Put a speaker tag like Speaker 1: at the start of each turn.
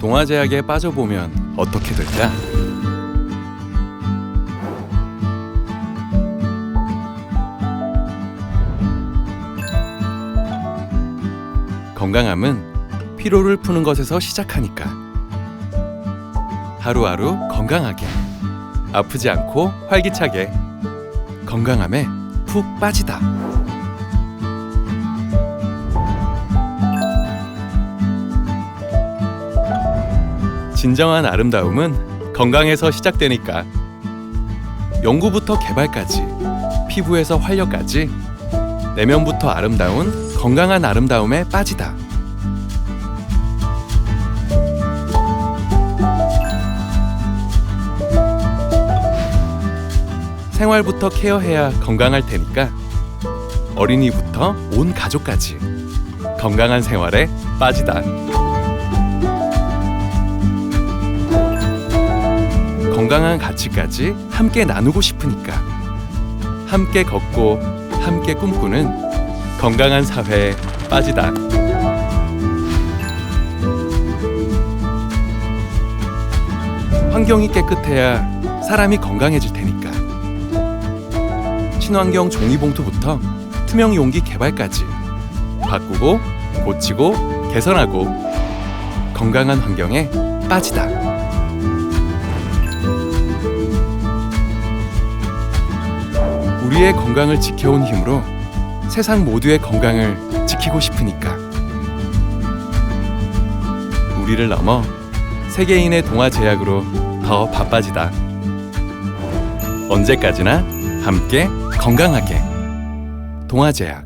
Speaker 1: 동화 제약에 빠져보면 어떻게 될까? 건강함은 피로를 푸는 것에서 시작하니까 하루하루 건강하게 아프지 않고 활기차게 건강함에 푹 빠지다. 진정한 아름다움은 건강에서 시작되니까 연구부터 개발까지 피부에서 활력까지 내면부터 아름다운 건강한 아름다움에 빠지다. 생활부터 케어해야 건강할 테니까 어린이부터 온 가족까지 건강한 생활에 빠지다. 건강한 가치까지 함께 나누고 싶으니까 함께 걷고 함께 꿈꾸는 건강한 사회에 빠지다. 환경이 깨끗해야 사람이 건강해질 테니까. 친환경 종이봉투부터 투명 용기 개발까지 바꾸고 고치고 개선하고 건강한 환경에 빠지다. 우리의 건강을 지켜온 힘으로 세상 모두의 건강을 지키고 싶으니까. 우리를 넘어 세계인의 동화 제약으로 더 바빠지다. 언제까지나 함께 건강하게 동화 제약.